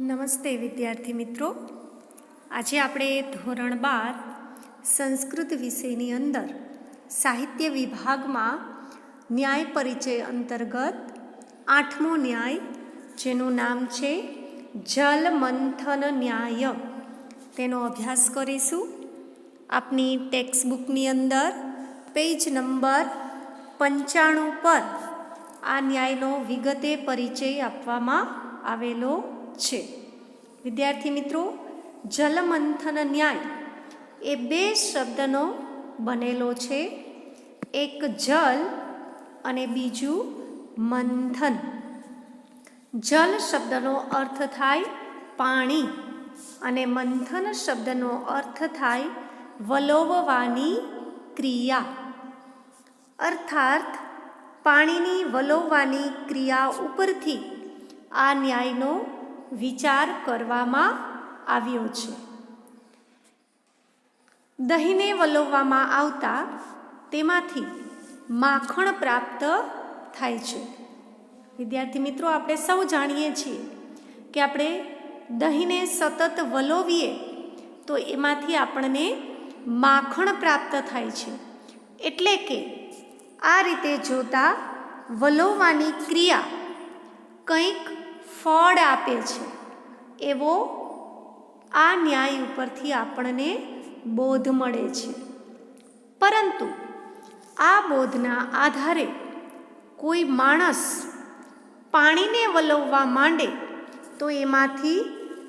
નમસ્તે વિદ્યાર્થી મિત્રો. આજે આપણે ધોરણ બાર સંસ્કૃત વિષયની અંદર સાહિત્ય વિભાગમાં ન્યાય પરિચય અંતર્ગત આઠમો ન્યાય, જેનું નામ છે જલ મંથન ન્યાય. તેનો અભ્યાસ કરીશું. આપની ટેક્સ્ટબુકની અંદર પેજ નંબર પંચાણું પર આ ન્યાયનો વિગતે પરિચય આપવામાં આવેલો છે. વિદ્યાર્થી મિત્રો, જલમંથન ન્યાય એ બે શબ્દનો બનેલો છે. એક જલ અને બીજું મંથન. જલ શબ્દનો અર્થ થાય પાણી અને મંથન શબ્દનો અર્થ થાય વલોવવાની ક્રિયા. અર્થાત પાણીની વલોવવાની ક્રિયા ઉપરથી આ ન્યાયનો વિચાર કરવામાં આવ્યો છે. દહીંને વલોવવામાં આવતા તેમાંથી માખણ પ્રાપ્ત થાય છે. વિદ્યાર્થી મિત્રો, આપણે સૌ જાણીએ છીએ કે આપણે દહીંને સતત વલોવીએ તો એમાંથી આપણને માખણ પ્રાપ્ત થાય છે. એટલે કે આ રીતે જોતા વલોવવાની ક્રિયા કંઈક ફળ આપે છે. એવો આ ન્યાય ઉપરથી આપણને બોધ મળે છે. પરંતુ આ બોધના આધારે કોઈ માણસ પાણીને વલવવા માંડે તો એમાંથી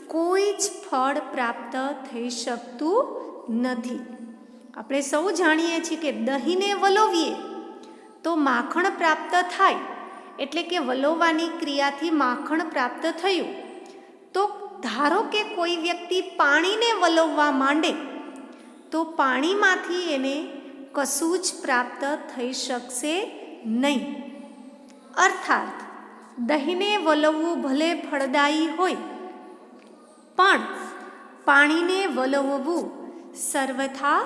કોઈ જ ફળ પ્રાપ્ત થઈ શકતું નથી. આપણે સૌ જાણીએ છીએ કે દહીંને વલોવીએ તો માખણ પ્રાપ્ત થાય એટલે કે વલોવવાની ક્રિયાથી માખણ પ્રાપ્ત થયું. તો ધારો કે કોઈ વ્યક્તિ પાણીને વલોવવા માંડે, તો પાણીમાંથી એને કશું જ પ્રાપ્ત થઈ શકશે નહીં. અર્થાત, દહીંને વલવવું ભલે ફળદાયી હોય, પણ પાણીને વલવવું સર્વથા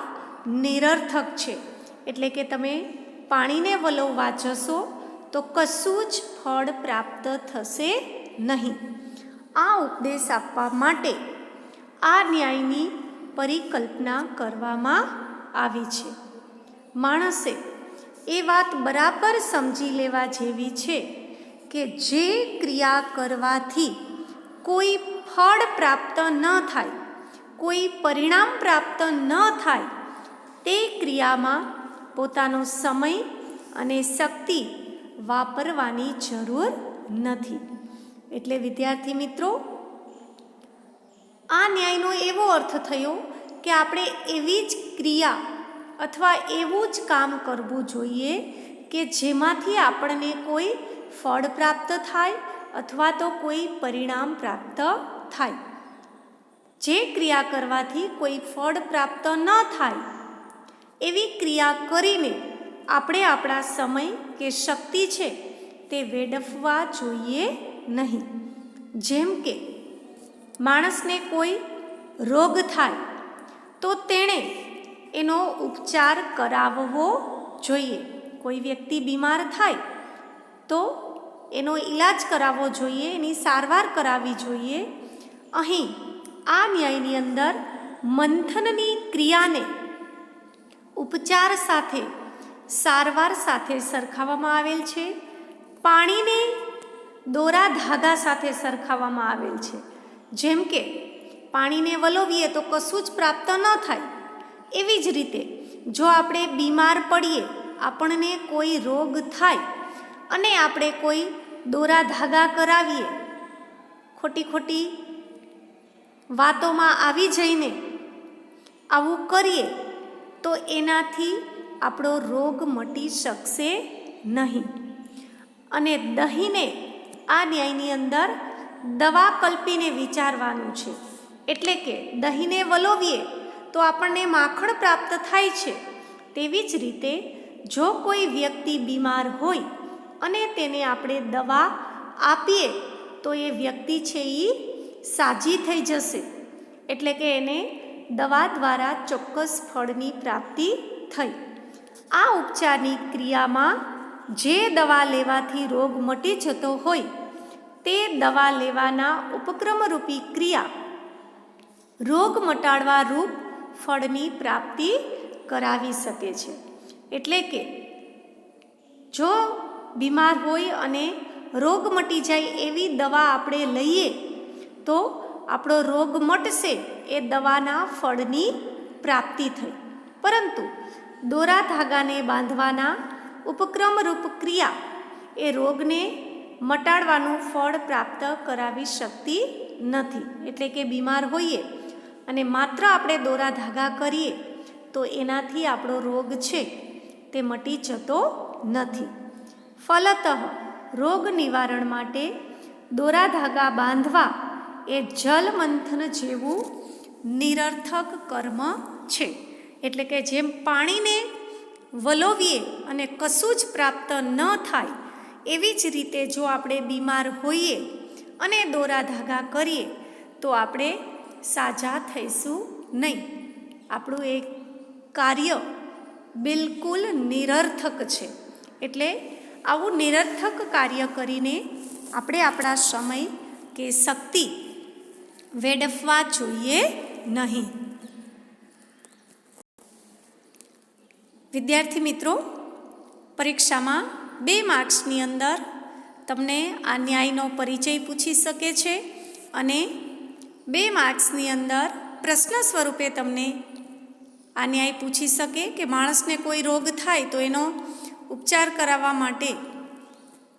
નિરર્થક છે. એટલે કે તમે પાણીને વલવવા જશો તો કશું જ ફળ પ્રાપ્ત થશે નહીં. આ ઉપદેશ આપવા માટે આ ન્યાયની પરિકલ્પના કરવામાં આવી છે. માણસે એ વાત બરાબર સમજી લેવા જેવી છે કે જે ક્રિયા કરવાથી કોઈ ફળ પ્રાપ્ત ન થાય, કોઈ પરિણામ પ્રાપ્ત ન થાય, તે ક્રિયામાં પોતાનો સમય અને શક્તિ વાપરવાની જરૂર નથી. એટલે વિદ્યાર્થી મિત્રો, આ ન્યાયનો એવો અર્થ થયો કે આપણે એવી જ ક્રિયા અથવા એવું જ કામ કરવું જોઈએ કે જેમાંથી આપણને કોઈ ફળ પ્રાપ્ત થાય અથવા તો કોઈ પરિણામ પ્રાપ્ત થાય. જે ક્રિયા કરવાથી કોઈ ફળ પ્રાપ્ત ન થાય, એવી ક્રિયા કરીને આપણે આપણા સમય કે શક્તિ છે તે વેડફવા જોઈએ નહીં. જેમ કે માણસને કોઈ રોગ થાય તો તેણે એનો ઉપચાર કરાવવો જોઈએ. કોઈ વ્યક્તિ બીમાર થાય તો એનો ઈલાજ કરાવવો જોઈએ, એની સારવાર કરાવવી જોઈએ. અહીં આ ન્યાયની અંદર મંથનની ક્રિયાને ઉપચાર સાથે સારવાર સાથે સરખાવવામાં આવેલ છે. પાણીને દોરા ધાગા સાથે સરખાવવામાં આવેલ છે. જેમ કે, પાણીને વલોવીએ તો કશું જ પ્રાપ્ત ન થાય. એવી જ રીતે, જો આપણે બીમાર પડીએ, આપણને કોઈ રોગ થાય અને આપણે કોઈ દોરા ધાગા કરાવીએ ખોટી ખોટી વાતોમાં આવી જઈને આવું કરીએ, તો એનાથી આપણો રોગ મટી શકશે નહીં. અને દહીંને આ ન્યાયની અંદર દવા કલ્પીને વિચારવાનું છે. એટલે કે દહીંને વલોવીએ તો આપણને માખણ પ્રાપ્ત થાય છે. તેવી જ રીતે જો કોઈ વ્યક્તિ બીમાર હોય અને તેને આપણે દવા આપીએ તો એ વ્યક્તિ છે એ સાજી થઈ જશે. એટલે કે એને દવા દ્વારા ચોક્કસ ફળની પ્રાપ્તિ થઈ. આ ઉપચારની ક્રિયામાં જે દવા લેવાથી રોગ મટી જતો હોય, તે દવા લેવાના ઉપક્રમરૂપી ક્રિયા. રોગ મટાડવા રૂપ ફળની પ્રાપ્તિ કરાવી શકે છે. એટલે કે, જો બીમાર હોય અને રોગ મટી જાય એવી દવા આપણે લઈએ, તો આપણો રોગ મટશે એ દવાના ફળની પ્રાપ્તિ થઈ. પરંતુ દોરા ધાગાને બાંધવાના ઉપક્રમરૂપ ક્રિયા એ રોગને મટાડવાનું ફળ પ્રાપ્ત કરાવી શકતી નથી. એટલે કે બીમાર હોઈએ અને માત્ર આપણે દોરા ધાગા કરીએ તો એનાથી આપણો રોગ છે તે મટી જતો નથી. ફલતઃ રોગ નિવારણ માટે દોરા ધાગા બાંધવા એ જલમંથન જેવું નિરર્થક કર્મ છે. એટલે કે જેમ પાણીને વલોવીએ અને કશું જ પ્રાપ્ત ન થાય, એવી જ રીતે જો આપણે બીમાર હોઈએ અને દોરા ધાગા કરીએ, તો આપણે સાજા થઈશું નહીં. આપણું એ કાર્ય બિલકુલ નિરર્થક છે. એટલે આવું નિરર્થક કાર્ય કરીને આપણે આપણા સમય કે શક્તિ વેડફવા જોઈએ નહીં. વિદ્યાર્થી મિત્રો, પરીક્ષામાં બે માર્ક્સની અંદર તમને આ ન્યાયનો પરિચય પૂછી શકે છે અને બે માર્ક્સની અંદર પ્રશ્ન સ્વરૂપે તમને આ ન્યાય પૂછી શકે કે માણસને કોઈ રોગ થાય તો એનો ઉપચાર કરાવવા માટે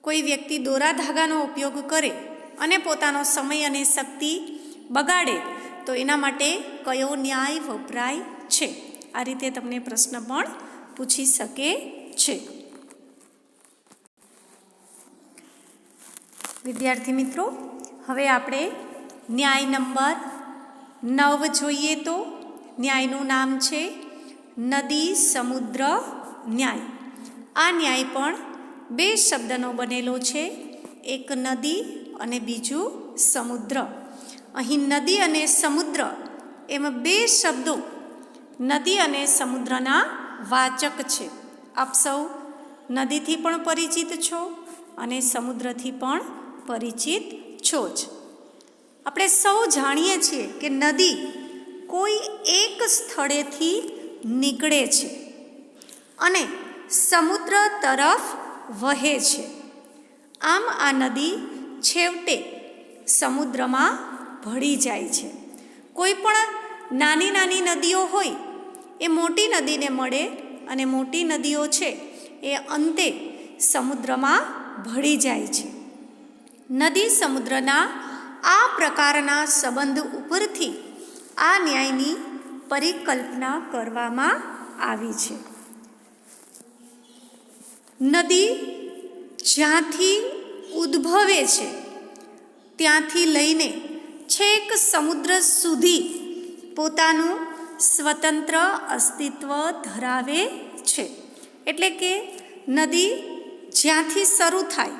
કોઈ વ્યક્તિ દોરા ધાગાનો ઉપયોગ કરે અને પોતાનો સમય અને શક્તિ બગાડે તો એના માટે કયો ન્યાય વપરાય છે? આ રીતે તમને પ્રશ્ન પણ પૂછી શકે છે. વિદ્યાર્થી મિત્રો, હવે આપણે ન્યાય નંબર નવ જોઈએ તો ન્યાયનું નામ છે નદી સમુદ્ર ન્યાય. આ ન્યાય પણ બે શબ્દનો બનેલો છે, એક નદી અને બીજું સમુદ્ર. અહીં નદી અને સમુદ્ર એમ બે શબ્દો, નદી અને સમુદ્રના વાચક છે. આપ સૌ નદીથી પણ પરિચિત છો અને સમુદ્રથી પણ પરિચિત છો જ. આપણે સૌ જાણીએ છીએ કે નદી કોઈ એક સ્થળેથી નીકળે છે અને સમુદ્ર તરફ વહે છે. આમ આ નદી છેવટે સમુદ્રમાં ભળી જાય છે. કોઈ પણ નાની નાની નદીઓ હોય એ મોટી નદીને મળે અને મોટી નદીઓ છે, એ અંતે સમુદ્રમાં ભળી જાય છે. નદી સમુદ્રના આ પ્રકારના સંબંધ ઉપરથી આ ન્યાયની પરિકલ્પના કરવામાં આવી છે. નદી જ્યાંથી ઉદ્ભવે છે, ત્યાંથી લઈને છેક સમુદ્ર સુધી પોતાનું સ્વતંત્ર અસ્તિત્વ ધરાવે છે. એટલે કે નદી જ્યાંથી શરૂ થાય,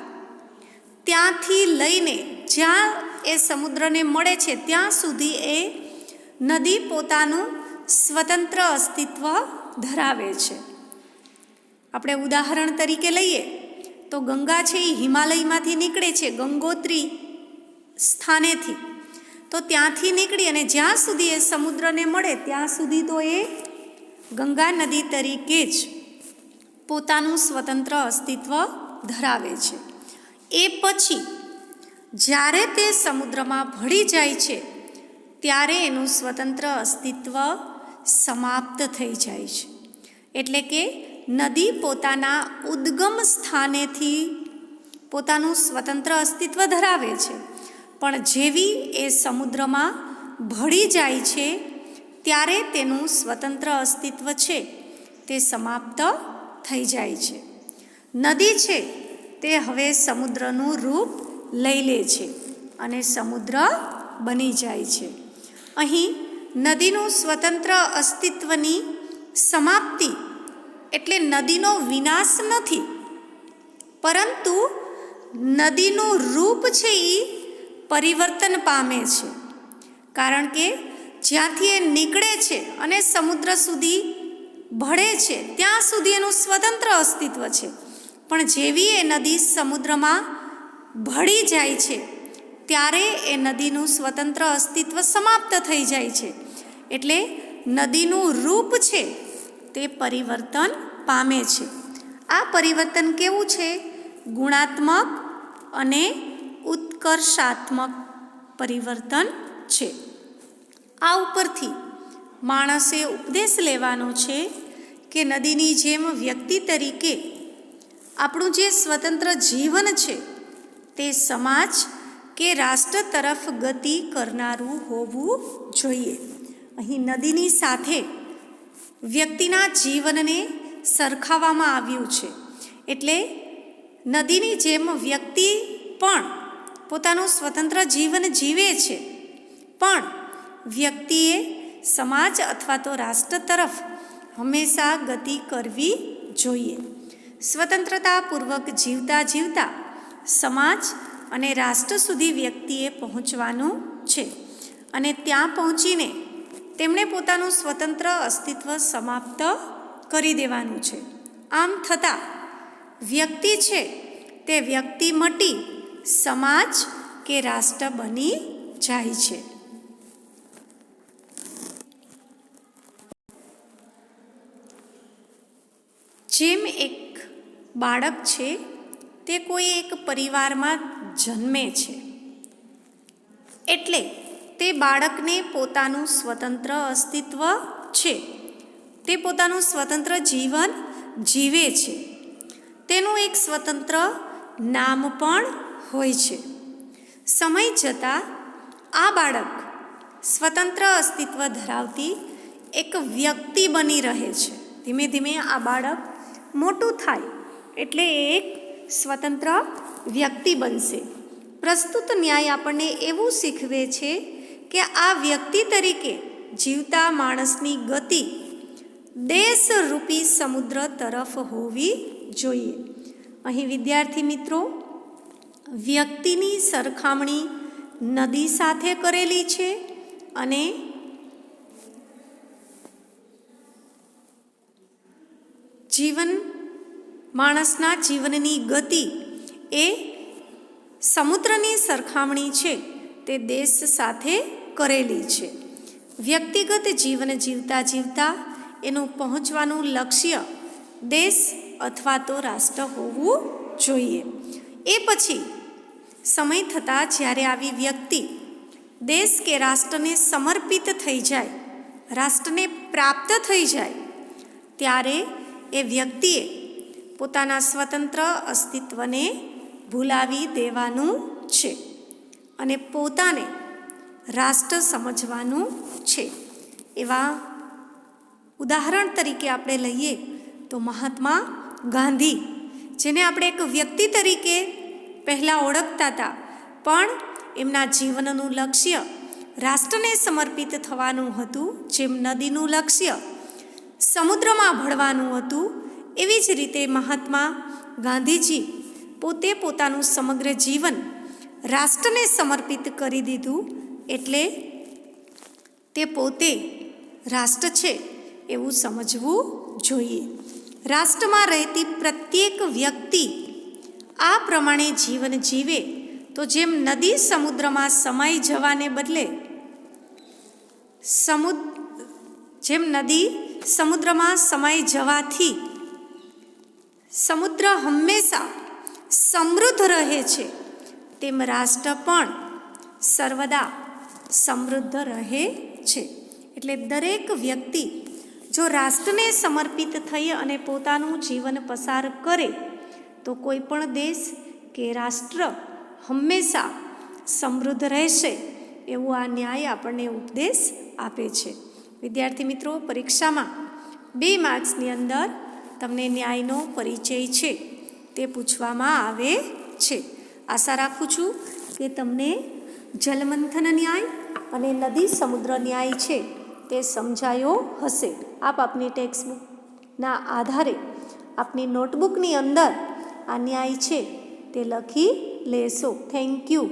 ત્યાંથી લઈને જ્યાં એ સમુદ્રને મળે છે, ત્યાં સુધી એ નદી પોતાનું સ્વતંત્ર અસ્તિત્વ ધરાવે છે. આપણે ઉદાહરણ તરીકે લઈએ, તો ગંગા છે એ હિમાલયમાંથી નીકળે છે, ગંગોત્રી સ્થાનેથી. તો ત્યાંથી નીકળી અને જ્યાં સુધી એ સમુદ્રને મળે, ત્યાં સુધી તો એ ગંગા નદી તરીકે જ પોતાનું સ્વતંત્ર અસ્તિત્વ ધરાવે છે. એ પછી જ્યારે તે સમુદ્રમાં ભળી જાય છે, ત્યારે એનું સ્વતંત્ર અસ્તિત્વ સમાપ્ત થઈ જાય છે. એટલે કે નદી પોતાના ઉદ્ગમ સ્થાનેથી પોતાનું સ્વતંત્ર અસ્તિત્વ ધરાવે છે. પણ જેવી એ સમુદ્રમાં ભળી જાય છે, ત્યારે તેનું સ્વતંત્ર અસ્તિત્વ છે, તે સમાપ્ત થઈ જાય છે. નદી છે, તે હવે સમુદ્રનું રૂપ લઈ લે છે અને સમુદ્ર બની જાય છે. અહીં નદીનું સ્વતંત્ર અસ્તિત્વની સમાપ્તિ એટલે નદીનો વિનાશ નથી, પરંતુ નદીનું રૂપ છે એ પરિવર્તન પામે છે. કારણ કે જ્યાંથી એ નીકળે છે અને સમુદ્ર સુધી ભળે છે, ત્યાં સુધી એનું સ્વતંત્ર અસ્તિત્વ છે. પણ જેવી એ નદી સમુદ્રમાં ભળી જાય છે, ત્યારે એ નદીનું સ્વતંત્ર અસ્તિત્વ સમાપ્ત થઈ જાય છે. એટલે નદીનું રૂપ છે, તે પરિવર્તન પામે છે. આ પરિવર્તન કેવું છે? ગુણાત્મક અને ઉત્કર્ષાત્મક પરિવર્તન છે. આ ઉપરથી માણસે ઉપદેશ લેવાનો છે કે નદીની જેમ વ્યક્તિ તરીકે આપણું જે સ્વતંત્ર જીવન છે તે સમાજ કે રાષ્ટ્ર તરફ ગતિ કરનારું હોવું જોઈએ. અહીં નદીની સાથે વ્યક્તિના જીવનને સરખાવવામાં આવ્યું છે. એટલે નદીની જેમ વ્યક્તિ પણ પોતાનું સ્વતંત્ર જીવન જીવે છે. પણ વ્યક્તિએ સમાજ અથવા તો રાષ્ટ્ર તરફ હંમેશા ગતિ કરવી જોઈએ. સ્વતંત્રતાપૂર્વક જીવતા જીવતા સમાજ અને રાષ્ટ્ર સુધી વ્યક્તિએ પહોંચવાનું છે અને ત્યાં પહોંચીને તેમણે પોતાનું સ્વતંત્ર અસ્તિત્વ સમાપ્ત કરી દેવાનું છે. આમ થતાં વ્યક્તિ છે તે વ્યક્તિ મટી સમાજ કે રાષ્ટ્ર બની જાય છે. જેમ એક બાળક છે, તે કોઈ એક પરિવારમાં જન્મે છે. એટલે તે બાળકને પોતાનું સ્વતંત્ર અસ્તિત્વ છે. તે પોતાનું સ્વતંત્ર જીવન જીવે છે. તેનું એક સ્વતંત્ર નામ પણ હોય છે. સમય જતાં આ બાળક સ્વતંત્ર અસ્તિત્વ ધરાવતી એક વ્યક્તિ બની રહે છે. ધીમે ધીમે આ બાળક મોટું થાય એટલે એક સ્વતંત્ર વ્યક્તિ બનશે. પ્રસ્તુત ન્યાય આપણને એવું શીખવે છે કે આ વ્યક્તિ તરીકે જીવતા માણસની ગતિ દેશરૂપી સમુદ્ર તરફ હોવી જોઈએ. અહીં વિદ્યાર્થી મિત્રો વ્યક્તિની સરખામણી નદી સાથે કરેલી છે અને જીવન, માણસના જીવનની ગતિ એ સમુદ્રની સરખામણી છે, તે દેશ સાથે કરેલી છે. વ્યક્તિગત જીવન જીવતા જીવતા એનું પહોંચવાનું લક્ષ્ય દેશ અથવા તો રાષ્ટ્ર હોવું જોઈએ. એ પછી સમય થતાં જ્યારે આવી વ્યક્તિ દેશ કે રાષ્ટ્રને સમર્પિત થઈ જાય, રાષ્ટ્રને પ્રાપ્ત થઈ જાય, ત્યારે એ વ્યક્તિએ પોતાના સ્વતંત્ર અસ્તિત્વને ભૂલાવી દેવાનું છે અને પોતાને રાષ્ટ્ર સમજવાનું છે. એવા ઉદાહરણ તરીકે આપણે લઈએ તો મહાત્મા ગાંધી, જેને આપણે એક વ્યક્તિ તરીકે પહેલાં ઓળખતા હતા. પણ એમના જીવનનું લક્ષ્ય રાષ્ટ્રને સમર્પિત થવાનું હતું, જેમ નદીનું લક્ષ્ય સમુદ્રમાં ભળવાનું હતું, એવી જ રીતે મહાત્મા ગાંધીજી પોતે પોતાનું સમગ્ર જીવન રાષ્ટ્રને સમર્પિત કરી દીધું, એટલે તે પોતે રાષ્ટ્ર છે એવું સમજવું જોઈએ. રાષ્ટ્રમાં રહેતી પ્રત્યેક વ્યક્તિ આ પ્રમાણે જીવન જીવે, તો જેમ નદી સમુદ્રમાં સમાઈ જવાને બદલે સમુદ, જેમ નદી સમુદ્રમાં સમાઈ જવાથી સમુદ્ર હંમેશા સમૃદ્ધ રહે છે, તેમ રાષ્ટ્ર પણ સર્વદા સમૃદ્ધ રહે છે. એટલે દરેક વ્યક્તિ જો રાષ્ટ્રને સમર્પિત થઈ અને પોતાનું જીવન પસાર કરે તો કોઈ પણ દેશ કે રાષ્ટ્ર હંમેશા સમૃદ્ધ રહેશે એવું આ ન્યાય આપણને ઉપદેશ આપે છે. વિદ્યાર્થી મિત્રો, પરીક્ષામાં બે માર્ક્સની અંદર તમને ન્યાયનો પરિચય છે તે પૂછવામાં આવે છે. આશા રાખું છું કે તમને જલમંથન ન્યાય અને નદી સમુદ્ર ન્યાય છે તે સમજાયો હશે. આપ આપની ટેક્સ્ટબુકના આધારે આપની નોટબુકની અંદર આ ન્યાય છે તે લખી લેશો. Thank you